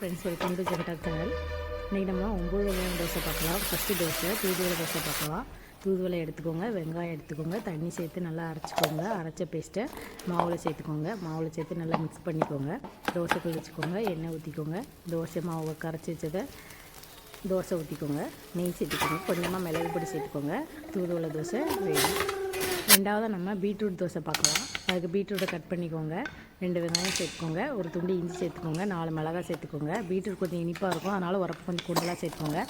Friends welcome to Jegada channel இன்றைக்கி நம்ம ஒம்பது வகையான தோசை பார்க்கலாம். ஃபஸ்ட்டு தோசை தூதுவளை தோசை பார்க்கலாம். தூதுவளை எடுத்துக்கோங்க வெங்காயம் எடுத்துக்கோங்க தண்ணி சேர்த்து நல்லா அரைச்சிக்கோங்க. அரைச்ச பேஸ்ட்டை மாவில் சேர்த்துக்கோங்க. மாவில் சேர்த்து நல்லா மிக்ஸ் பண்ணிக்கோங்க. தோசை வச்சுக்கோங்க எண்ணெய் ஊற்றிக்கோங்க தோசை மாவை கரைச்சி வச்சதை தோசை ஊற்றிக்கோங்க நெய் சேர்த்துக்கோங்க. கொஞ்சமாக மிளகு பொடி சேர்த்துக்கோங்க. தூதுவளை தோசை வேணும். ரெண்டாவதாக நம்ம பீட்ரூட் தோசை பார்க்கலாம். அதுக்கு பீட்ரூட்டை கட் பண்ணிக்கோங்க. ரெண்டு வெங்காயம் சேர்த்துக்கோங்க. ஒரு துண்டு இஞ்சி சேர்த்துக்கோங்க. நாலு மிளகாய் சேர்த்துக்கோங்க. பீட்ரூட் கொஞ்சம் இனிப்பாக இருக்கும். அதனால் உரப்பு கொஞ்சம் கூடுதலாக சேர்த்துக்கோங்க.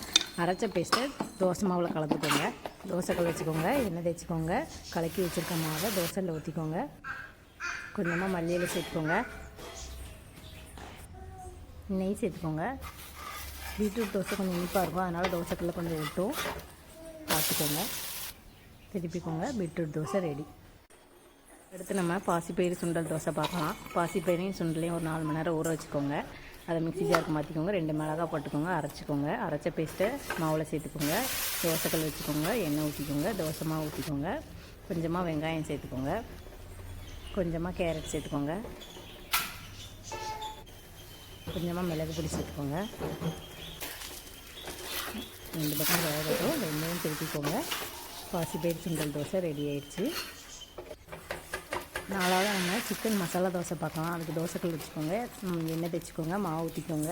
அரைச்ச பேஸ்ட்டை தோசை மாவில் கலந்துக்கோங்க. தோசைக்கல் வச்சுக்கோங்க. எண்ணெய் தேய்ச்சிக்கோங்க. கலக்கி வச்சுருக்க மாவை தோசையில் ஊற்றிக்கோங்க கொஞ்சமாக மல்லியில் சேர்த்துக்கோங்க. நெய் சேர்த்துக்கோங்க. பீட்ரூட் தோசை கொஞ்சம் இனிப்பாக இருக்கும். அதனால் தோசைக்கல்ல கொஞ்சம் விட்டும் பார்த்துக்கோங்க. திருப்பிக்கோங்க. பீட்ரூட் தோசை ரெடி அடுத்து நம்ம பாசிப்பயிறு சுண்டல் தோசை பார்க்கலாம். பாசிப்பயிரையும் சுண்டலையும் ஒரு நாலு மணி நேரம் ஊற வச்சுக்கோங்க. அதை மிக்சி ஜாருக்கு மாற்றிக்கோங்க ரெண்டு மிளகா போட்டுக்கோங்க. அரைச்சிக்கோங்க. அரைச்ச பேஸ்ட்டை மாவில் சேர்த்துக்கோங்க. தோசைக்கல் வச்சுக்கோங்க. எண்ணெய் ஊற்றிக்கோங்க தோசை மாவு ஊற்றிக்கோங்க கொஞ்சமாக வெங்காயம் சேர்த்துக்கோங்க. கொஞ்சமாக கேரட் சேர்த்துக்கோங்க. கொஞ்சமாக மிளகு பொடி சேர்த்துக்கோங்க. ரெண்டு பக்கம் வேகட்டும். ரெண்டையும் திருப்பிக்கோங்க. பாசிப்பயிறு சுண்டல் தோசை ரெடி ஆயிடுச்சு. நாலாவது நம்ம சிக்கன் மசாலா தோசை பார்க்கலாம். அதுக்கு தோசைக்கல் வச்சுக்கோங்க. எண்ணெய் தைச்சிக்கோங்க மாவு ஊற்றிக்கோங்க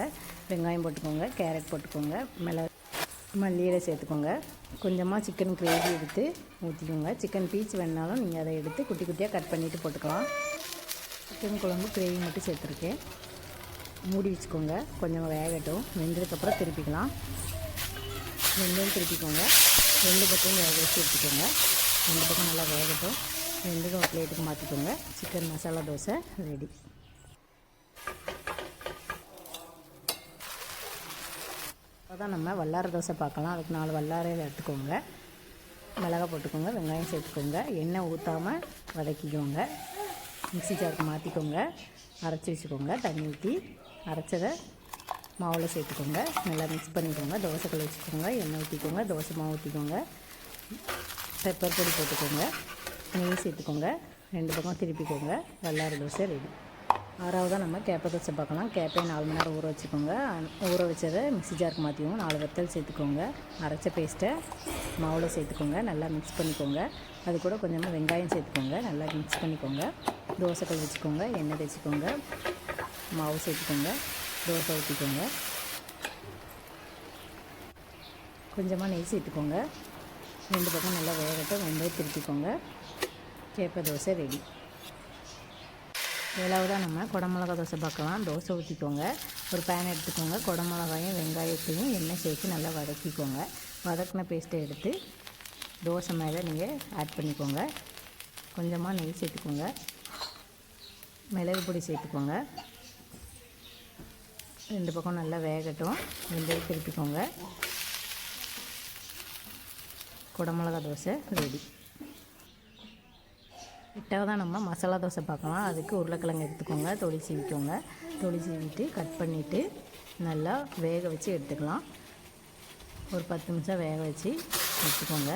வெங்காயம் போட்டுக்கோங்க. கேரட் போட்டுக்கோங்க. மிளகு மல்லியில் சேர்த்துக்கோங்க. கொஞ்சமாக சிக்கன் கிரேவி எடுத்து ஊற்றிக்கோங்க சிக்கன் பீஸ் வேணாலும் நீங்கள் அதை எடுத்து குட்டி குட்டியாக கட் பண்ணிவிட்டு போட்டுக்கலாம். சிக்கன் குழம்பு கிரேவி மட்டும் சேர்த்துருக்கேன். மூடி வச்சுக்கோங்க. கொஞ்சம் வேகட்டும். வெந்ததுக்கப்புறம் திருப்பிக்கலாம். வெந்தயம் திருப்பிக்கோங்க. ரெண்டு பக்கமும் வேக வச்சு எடுத்துக்கோங்க. ரெண்டு பக்கம் நல்லா வேகட்டும். ரெண்டுக்கும் ஒரு பிளேட்டுக்கு மாற்றிக்கோங்க சிக்கன் மசாலா தோசை ரெடி அதான் நம்ம வல்லார தோசை பார்க்கலாம். அதுக்கு நாலு வல்லாரையில் எடுத்துக்கோங்க. மிளகா போட்டுக்கோங்க. வெங்காயம் சேர்த்துக்கோங்க. எண்ணெய் ஊற்றாமல் வதக்கிக்கோங்க. மிக்சி ஜாருக்கு மாற்றிக்கோங்க அரைச்சி வச்சுக்கோங்க. தண்ணி ஊற்றி அரைச்சதை மாவில் சேர்த்துக்கோங்க. நல்லா மிக்ஸ் பண்ணிக்கோங்க. தோசைக்கல் வச்சுக்கோங்க. எண்ணெய் ஊற்றிக்கோங்க தோசை மாவு ஊற்றிக்கோங்க பெப்பர் பொடி போட்டுக்கோங்க. நெய் சேர்த்துக்கோங்க. ரெண்டு பக்கம் திருப்பிக்கோங்க. வல்லாறு தோசை ரெடி ஆறாவதாக நம்ம கேப்பை தோசை பார்க்கலாம். கேப்பை நாலு மணி நேரம் ஊற வச்சுக்கோங்க. ஊற வச்சதை மிக்ஸி ஜாருக்கு மாற்றிக்கோங்க நாலு வத்தல் சேர்த்துக்கோங்க. அரைச்ச பேஸ்ட்டை மாவில் சேர்த்துக்கோங்க. நல்லா மிக்ஸ் பண்ணிக்கோங்க. அது கூட கொஞ்சமாக வெங்காயம் சேர்த்துக்கோங்க. நல்லா மிக்ஸ் பண்ணிக்கோங்க. தோசைக்கல் வச்சுக்கோங்க. எண்ணெய் தேய்ச்சிக்கோங்க. மாவு சேர்த்துக்கோங்க. தோசை ஊற்றிக்கோங்க கொஞ்சமாக நெய் சேர்த்துக்கோங்க. ரெண்டு பக்கம் நல்லா வேகட்டும். வெந்தயம் திருப்பிக்கோங்க. கேப்பை தோசை ரெடி. ஏழாவதாக நம்ம குடமிளகா தோசை பார்க்கலாம். தோசை ஊற்றிக்கோங்க ஒரு பேன் எடுத்துக்கோங்க. குடமிளகாயும் வெங்காயத்தையும் எண்ணெய் சேர்த்து நல்லா வதக்கிக்கோங்க. வதக்கின பேஸ்ட்டை எடுத்து தோசை மேலே நீங்கள் ஆட் பண்ணிக்கோங்க. கொஞ்சமாக நெய் சேர்த்துக்கோங்க. மிளகு பொடி சேர்த்துக்கோங்க. ரெண்டு பக்கம் நல்லா வேகட்டும். வெந்தயம் திருப்பிக்கோங்க. குடமிளகா தோசை ரெடி. எட்டாவதாக நம்ம மசாலா தோசை பார்க்கலாம். அதுக்கு உருளைக்கிழங்கு எடுத்துக்கோங்க. தொளி சீவிக்கோங்க. தொளி சீவிட்டு கட் பண்ணிவிட்டு நல்லா வேக வச்சு எடுத்துக்கலாம். ஒரு பத்து நிமிஷம் வேக வச்சு எடுத்துக்கோங்க.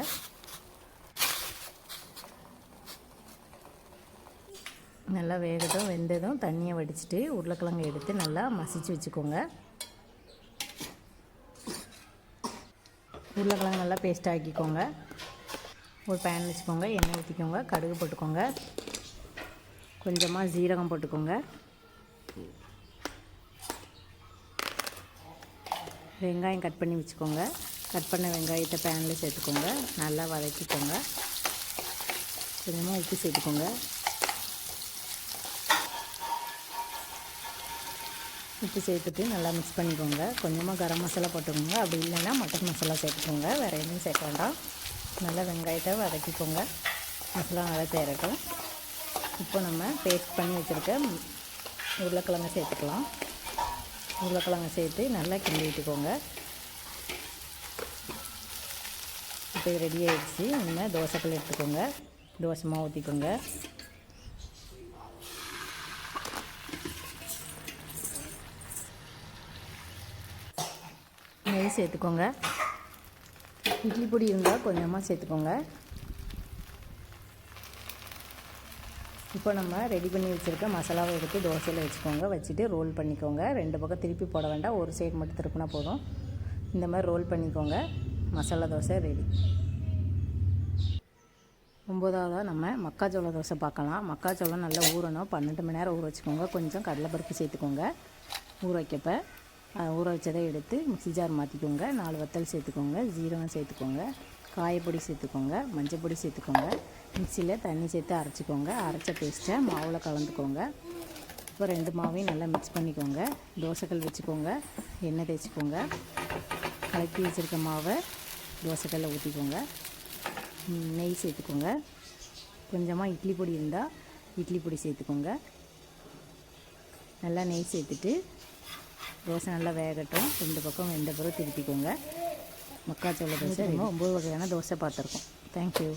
நல்லா வேகதும் வெந்ததும் தண்ணியை வடிச்சிட்டு உருளைக்கிழங்கு எடுத்து நல்லா மசிச்சு வச்சுக்கோங்க. உருளைக்கிழங்கு நல்லா பேஸ்ட் ஆக்கிக்கோங்க. ஒரு பேன் வச்சுக்கோங்க எண்ணெய் ஊற்றிக்கோங்க கடுகு போட்டுக்கோங்க. கொஞ்சமாக ஜீரகம் போட்டுக்கோங்க. வெங்காயம் கட் பண்ணி வச்சுக்கோங்க. கட் பண்ண வெங்காயத்தை பேனில் சேர்த்துக்கோங்க. நல்லா வதக்கிக்கோங்க. கொஞ்சமாக உப்பு சேர்த்துக்கோங்க. உப்பு சேர்த்துட்டு நல்லா மிக்ஸ் பண்ணிக்கோங்க. கொஞ்சமாக கரம் மசாலா போட்டுக்கோங்க. அப்படி இல்லைன்னா மட்டன் மசாலா சேர்த்துக்கோங்க. வேறு எதுவும் சேர்க்க வேண்டாம். நல்லா வெங்காயத்தை வதக்கிக்கோங்க. மசாலா நல்லா தேரட்டும் இப்போ நம்ம பேஸ்ட் பண்ணி வச்சுருக்க உருளைக்கிழங்க சேர்த்துக்கலாம். உருளைக்கிழங்க சேர்த்து நல்லா கிண்டி விட்டுக்கோங்க. இப்போ ரெடி ஆகிடுச்சு நம்ம தோசைக்கல் எடுத்துக்கோங்க. தோசை மாவு ஊற்றிக்கோங்க சேர்த்துக்கோங்க. இட்லி பொடி இருந்தால் கொஞ்சமாக சேர்த்துக்கோங்க. இப்போ நம்ம ரெடி பண்ணி வச்சுருக்க மசாலாவை எடுத்து தோசையில் வச்சுக்கோங்க. வச்சுட்டு ரோல் பண்ணிக்கோங்க. ரெண்டு பக்கம் திருப்பி போட வேண்டாம். ஒரு சைடு மட்டும் திருப்பினா போதும். இந்த மாதிரி ரோல் பண்ணிக்கோங்க. மசாலா தோசை ரெடி ஒம்பதாவதாக நம்ம மக்காச்சோள தோசை பார்க்கலாம். மக்காச்சோளம் நல்லா ஊறணும். பன்னெண்டு மணி நேரம் ஊற வச்சுக்கோங்க. கொஞ்சம் கடலைப்பருப்பு சேர்த்துக்கோங்க. ஊற வைக்கப்போ. ஊற வச்சதை எடுத்து மிக்ஸி ஜார் மாற்றிக்கோங்க நாலு வத்தல் சேர்த்துக்கோங்க. ஜீரகம் சேர்த்துக்கோங்க. காயப்பொடி சேர்த்துக்கோங்க. மஞ்சள் பொடி சேர்த்துக்கோங்க. மிக்சியில் தண்ணி சேர்த்து அரைச்சிக்கோங்க. அரைச்ச பேஸ்ட்டை மாவில் கலந்துக்கோங்க. இப்போ ரெண்டு மாவையும் நல்லா மிக்ஸ் பண்ணிக்கோங்க. தோசைக்கல் வச்சுக்கோங்க. எண்ணெய் தேய்ச்சிக்கோங்க. கலக்கி வச்சுருக்க மாவை தோசைக்கல்ல ஊற்றிக்கோங்க நெய் சேர்த்துக்கோங்க. கொஞ்சமாக இட்லி பொடி இருந்தால் இட்லி பொடி சேர்த்துக்கோங்க. நல்லா நெய் சேர்த்துட்டு தோசை நல்லா வேகட்டும். ரெண்டு பக்கம் எந்த பிறகு திருப்பிக்கோங்க. மக்காச்சோள தோசை ரொம்ப ஒம்பது வகையான தோசை பார்த்துருக்கோம். தேங்க்யூ